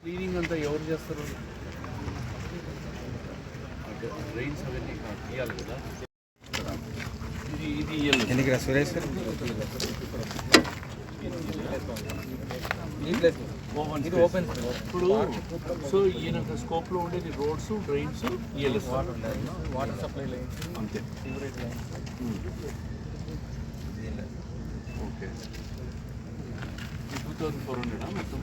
Cleaning అంతా ఎవరు చేస్తారు? డ్రైన్స్ అవన్నీ తీయాలి కదా. ఇది ఇది ఇయ్యాలి. ఎందుకు సురేష్ ఇది ఓపెన్ ఇప్పుడు సో ఈయన స్కోప్లో ఉండేది రోడ్స్ డ్రైన్స్ ఇయ్యాలి వాటర్ సప్లై లైన్ అంతే. Sewerage line okay two thousand four హండ్రెడా మొత్తం?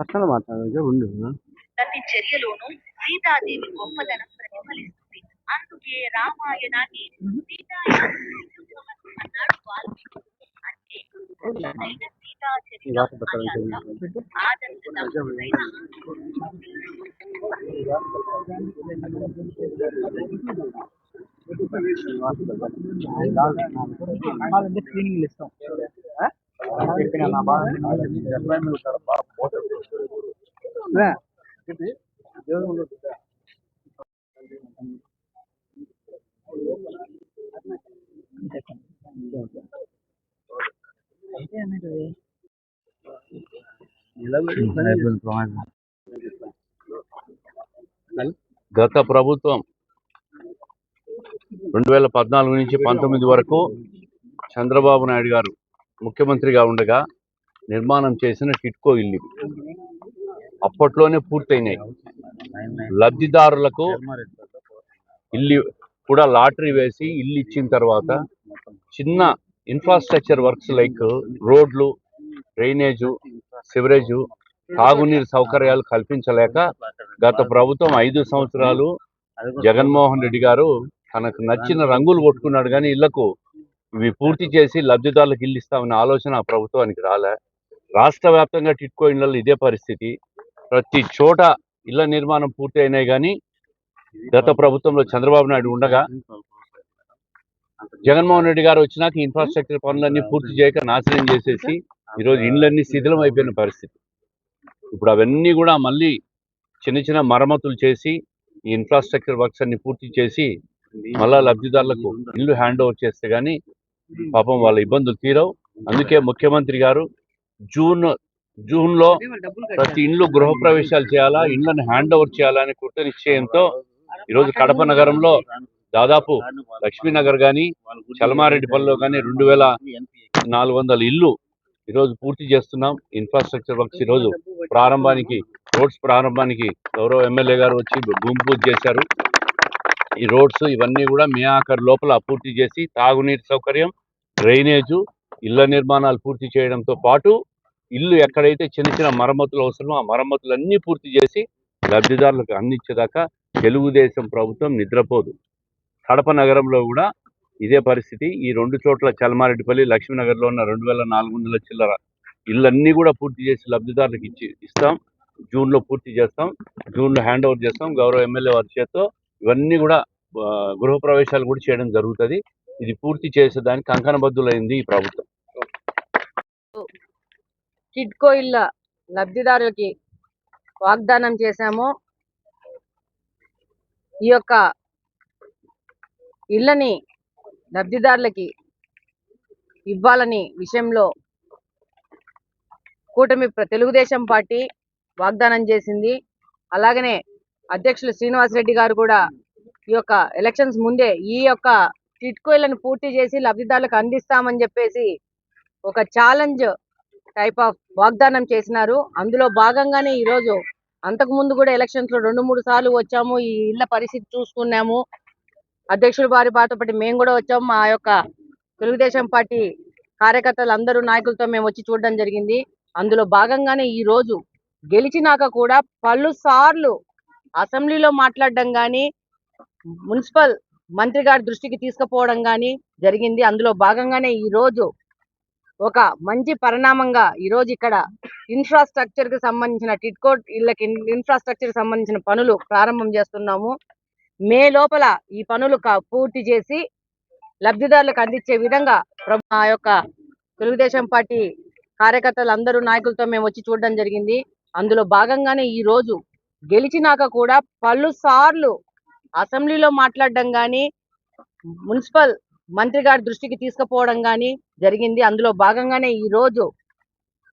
పక్కన మాట్లాడే ఉండు. ప్రతి చర్యలోనూ సీతాదేవి గొప్పదనం ప్రతిఫలిస్తుంది. అందుకే రామాయణాన్ని సీతాయాత్ర అన్నాడు వాల్మీకి. అంటే అసలైన సీతా చరిత్ర అని అర్థం. ఆదర్శ దంపతులైన క్లీనింగ్ ఇస్తాం చెప్పిన నా బాగా గత ప్రభుత్వం రెండు వేల పద్నాలుగు నుంచి పంతొమ్మిది వరకు చంద్రబాబు నాయుడు గారు ముఖ్యమంత్రిగా ఉండగా నిర్మాణం చేసిన టిట్కో ఇల్లు. అప్పట్లోనే పూర్తయినాయి. లబ్ధిదారులకు ఇల్లు కూడా లాటరీ వేసి ఇల్లు ఇచ్చిన తర్వాత చిన్న ఇన్ఫ్రాస్ట్రక్చర్ వర్క్స్ లైక్ రోడ్లు డ్రైనేజు సివరేజు తాగునీరు సౌకర్యాలు కల్పించలేక గత ప్రభుత్వం ఐదు సంవత్సరాలు జగన్మోహన్ రెడ్డి గారు తనకు నచ్చిన రంగులు కొట్టుకున్నాడు కానీ ఇళ్ళకు ఇవి పూర్తి చేసి లబ్ధిదారులకు ఇల్లు ఇస్తామనే ఆలోచన ఆ ప్రభుత్వానికి రాలే. రాష్ట్ర వ్యాప్తంగా టిట్కో ఇళ్ళలో ఇదే పరిస్థితి. ప్రతి చోట ఇళ్ళ నిర్మాణం పూర్తి అయినాయి కానీ గత ప్రభుత్వంలో చంద్రబాబు నాయుడు ఉండగా జగన్మోహన్ రెడ్డి గారు వచ్చినాక ఇన్ఫ్రాస్ట్రక్చర్ పనులన్నీ పూర్తి చేయక నాశనం చేసేసి ఈరోజు ఇండ్లన్నీ శిథిలం అయిపోయిన పరిస్థితి. ఇప్పుడు అవన్నీ కూడా మళ్ళీ చిన్న చిన్న మరమ్మతులు చేసి ఈ ఇన్ఫ్రాస్ట్రక్చర్ వర్క్స్ అన్ని పూర్తి చేసి మళ్ళా లబ్ధిదారులకు ఇల్లు హ్యాండ్ ఓవర్ చేస్తే గానీ పాపం వాళ్ళ ఇబ్బందులు తీరవు. అందుకే ముఖ్యమంత్రి గారు జూన్ జూన్లో ప్రతి ఇండ్లు గృహప్రవేశాలు చేయాలా? ఇండ్లను హ్యాండ్ ఓవర్ చేయాలని కృత నిశ్చయంతో ఈరోజు కడప నగరంలో దాదాపు లక్ష్మీనగర్ కానీ చలమారెడ్డిపల్లిలో కానీ రెండు వేల నాలుగు వందల ఇల్లు ఈరోజు పూర్తి చేస్తున్నాం. ఇన్ఫ్రాస్ట్రక్చర్ వర్క్స్ ఈరోజు ప్రారంభానికి రోడ్స్ ప్రారంభానికి గౌరవ ఎమ్మెల్యే గారు వచ్చి భూమి పూజ చేశారు. ఈ రోడ్స్ ఇవన్నీ కూడా మే ఆఖరు లోపల పూర్తి చేసి తాగునీటి సౌకర్యం డ్రైనేజు ఇళ్ళ నిర్మాణాలు పూర్తి చేయడంతో పాటు ఇల్లు ఎక్కడైతే చిన్న చిన్న మరమ్మతులు అవసరమో ఆ మరమ్మతులన్నీ పూర్తి చేసి లబ్ధిదారులకు అందించేదాకా తెలుగుదేశం ప్రభుత్వం నిద్రపోదు. కడప నగరంలో కూడా ఇదే పరిస్థితి. ఈ రెండు చోట్ల చలమారెడ్డిపల్లి లక్ష్మీనగర్లో ఉన్న రెండు వేల నాలుగు వందల చిల్లర ఇళ్ళన్నీ కూడా పూర్తి చేసి లబ్ధిదారులకు ఇచ్చి ఇస్తాం. జూన్లో పూర్తి చేస్తాం. జూన్లో హ్యాండ్ ఓవర్ చేస్తాం. గౌరవ ఎమ్మెల్యే వారి చేత్తో ఇవన్నీ కూడా గృహప్రవేశాలు గృహ ప్రవేశాలు కూడా చేయడం జరుగుతుంది. ఇది పూర్తి చేసేదానికి కంకణబద్ధులైంది ఈ ప్రభుత్వం. కిడ్కో ఇళ్ళ లబ్ధిదారులకి వాగ్దానం చేశాము. ఈ యొక్క ఇళ్ళని లబ్ధిదారులకి ఇవ్వాలని విషయంలో కూటమి తెలుగుదేశం పార్టీ వాగ్దానం చేసింది. అలాగనే అధ్యక్షులు శ్రీనివాసరెడ్డి గారు కూడా ఈ యొక్క ఎలక్షన్స్ ముందే ఈ యొక్క టిట్కో పూర్తి చేసి లబ్ధిదారులకు అందిస్తామని చెప్పేసి ఒక ఛాలెంజ్ టైప్ ఆఫ్ వాగ్దానం చేసినారు. అందులో భాగంగానే ఈ రోజు అంతకు ముందు కూడా ఎలక్షన్స్లో రెండు మూడు సార్లు వచ్చాము. ఈ ఇళ్ళ పరిస్థితి చూసుకున్నాము. అధ్యక్షుడు వారి బాతో పాటు మేము కూడా వచ్చాము మా యొక్క తెలుగుదేశం పార్టీ కార్యకర్తలు అందరూ నాయకులతో మేము వచ్చి చూడడం జరిగింది. అందులో భాగంగానే ఈ రోజు గెలిచినాక కూడా పలు సార్లు అసెంబ్లీలో మాట్లాడడం కానీ మున్సిపల్ మంత్రి గారి దృష్టికి తీసుకుపోవడం కానీ జరిగింది. అందులో భాగంగానే ఈ రోజు ఒక మంచి పరిణామంగా ఈ రోజు ఇక్కడ ఇన్ఫ్రాస్ట్రక్చర్కి సంబంధించిన టిట్కోట్ ఇళ్ళకి ఇన్ఫ్రాస్ట్రక్చర్కి సంబంధించిన పనులు ప్రారంభం చేస్తున్నాము. మే లోపల ఈ పనులు పూర్తి చేసి లబ్ధిదారులకు అందించే విధంగా ప్రభు- ఆ యొక్క తెలుగుదేశం పార్టీ కార్యకర్తలు అందరూ నాయకులతో మేము వచ్చి చూడడం జరిగింది. అందులో భాగంగానే ఈ రోజు గెలిచినాక కూడా పలు సార్లు అసెంబ్లీలో మాట్లాడడం కానీ మున్సిపల్ మంత్రి గారి దృష్టికి తీసుకుపోవడం కానీ జరిగింది. అందులో భాగంగానే ఈ రోజు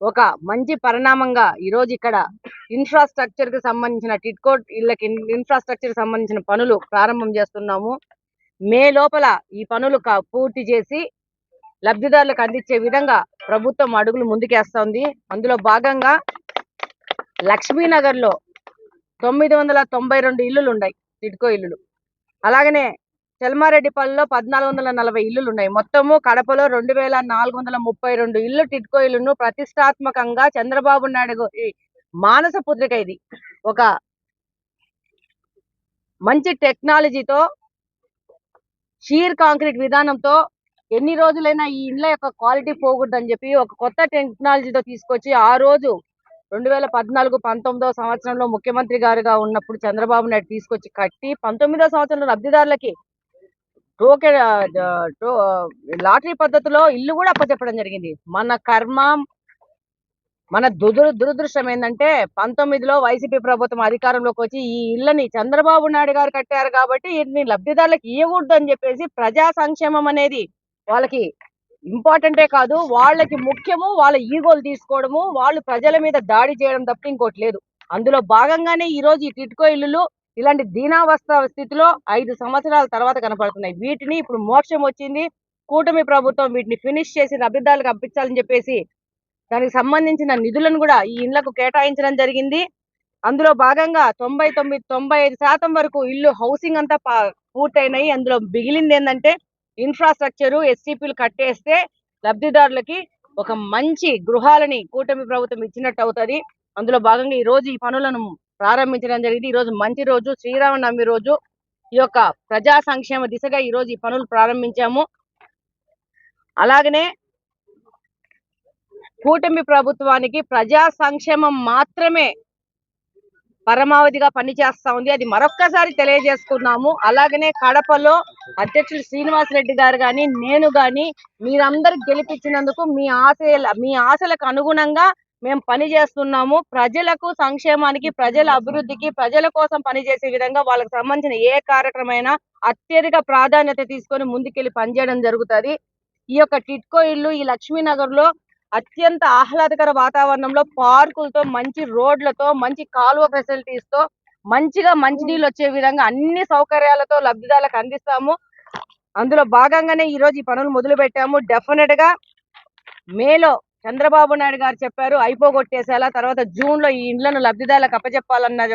ఒక మంచి పరిణామంగా ఈ రోజు ఇక్కడ ఇన్ఫ్రాస్ట్రక్చర్కి సంబంధించిన టిట్కో ఇళ్ళకి ఇన్ఫ్రాస్ట్రక్చర్కి సంబంధించిన పనులు ప్రారంభం చేస్తున్నాము. మే లోపల ఈ పనులు పూర్తి చేసి లబ్ధిదారులకు అందించే విధంగా ప్రభుత్వం అడుగులు ముందుకేస్తోంది. అందులో భాగంగా లక్ష్మీనగర్లో తొమ్మిది వందల తొంభై రెండు ఇల్లులు ఉన్నాయి టిట్కో ఇల్లులు. అలాగనే చెల్మారెడ్డిపల్లిలో పద్నాలుగు వందల నలభై ఇల్లులు ఉన్నాయి మొత్తము కడపలో రెండు వేల నాలుగు వందల ముప్పై రెండు ఇల్లు టిట్కో ఇల్లును ప్రతిష్టాత్మకంగా చంద్రబాబు నాయుడు మానస పుత్రిక ఇది. ఒక మంచి టెక్నాలజీతో షీర్ కాంక్రీట్ విధానంతో ఎన్ని రోజులైనా ఈ ఇండ్ల యొక్క క్వాలిటీ పోకూడదని చెప్పి ఒక కొత్త టెక్నాలజీతో తీసుకొచ్చి ఆ రోజు రెండు వేల పద్నాలుగు పంతొమ్మిదో సంవత్సరంలో ముఖ్యమంత్రి గారుగా ఉన్నప్పుడు చంద్రబాబు నాయుడు తీసుకొచ్చి కట్టి పంతొమ్మిదో సంవత్సరంలో లబ్ధిదారులకి టోకెన్ టో- లాటరీ పద్ధతిలో ఇల్లు కూడా అప్పచెప్పడం జరిగింది. మన కర్మ మన దుదురు దురదృష్టం ఏంటంటే పంతొమ్మిదిలో వైసీపీ ప్రభుత్వం అధికారంలోకి వచ్చి ఈ ఇళ్ళని చంద్రబాబు నాయుడు గారు కట్టారు కాబట్టి వీటిని లబ్ధిదారులకు ఇవ్వకూడదు అని చెప్పేసి ప్రజా సంక్షేమం అనేది వాళ్ళకి ఇంపార్టెంటే కాదు. వాళ్ళకి ముఖ్యము వాళ్ళ ఈగోలు తీసుకోవడము వాళ్ళు ప్రజల మీద దాడి చేయడం తప్ప ఇంకోటి లేదు. అందులో భాగంగానే ఈ రోజు ఈ టిట్కో ఇల్లులు ఇలాంటి దీనావస్థ స్థితిలో ఐదు సంవత్సరాల తర్వాత కనపడుతున్నాయి. వీటిని ఇప్పుడు మోక్షం వచ్చింది. కూటమి ప్రభుత్వం వీటిని ఫినిష్ చేసి లబ్ధిదారులకు అప్పించాలని చెప్పేసి దానికి సంబంధించిన నిధులను కూడా ఈ ఇళ్ళకు కేటాయించడం జరిగింది. అందులో భాగంగా తొంభై తొమ్మిది తొంభై ఐదు శాతం వరకు ఇల్లు హౌసింగ్ అంతా పా- పూర్తయినాయి. అందులో మిగిలింది ఏంటంటే ఇన్ఫ్రాస్ట్రక్చర్ ఎస్సీపీలు కట్టేస్తే లబ్ధిదారులకి ఒక మంచి గృహాలని కూటమి ప్రభుత్వం ఇచ్చినట్టు అవుతుంది. అందులో భాగంగా ఈ రోజు ఈ పనులను ప్రారంభించడం జరిగింది. ఈ రోజు మంచి రోజు శ్రీరామనవమి రోజు ఈ యొక్క ప్రజా సంక్షేమ దిశగా ఈ రోజు ఈ పనులు ప్రారంభించాము. అలాగనే కూటమి ప్రభుత్వానికి ప్రజా సంక్షేమం మాత్రమే పరమావధిగా పనిచేస్తా ఉంది. అది మరొక్కసారి తెలియజేసుకున్నాము. అలాగనే కడపలో అధ్యక్షులు శ్రీనివాసరెడ్డి గారు గాని నేను గాని మీరందరూ గెలిపించినందుకు మీ ఆశ మీ ఆశలకు అనుగుణంగా మేము పని చేస్తున్నాము. ప్రజలకు సంక్షేమానికి ప్రజల అభివృద్ధికి ప్రజల కోసం పనిచేసే విధంగా వాళ్ళకి సంబంధించిన ఏ కార్యక్రమైనా అత్యధిక ప్రాధాన్యత తీసుకొని ముందుకెళ్ళి పనిచేయడం జరుగుతుంది. ఈ యొక్క టిట్కో ఇల్లు ఈ లక్ష్మీనగర్లో అత్యంత ఆహ్లాదకర వాతావరణంలో పార్కులతో మంచి రోడ్లతో మంచి కాలువ ఫెసిలిటీస్తో మంచిగా మంచినీళ్ళు వచ్చే విధంగా అన్ని సౌకర్యాలతో లబ్ధిదారులకు అందిస్తాము. అందులో భాగంగానే ఈ రోజు ఈ పనులు మొదలు పెట్టాము డెఫినెట్గా మేలో చంద్రబాబు నాయుడు గారు చెప్పారు అయిపోగొట్టేసేలా తర్వాత జూన్లో ఈ ఇండ్లను లబ్ధిదారులకు అప్పచెప్పాలన్న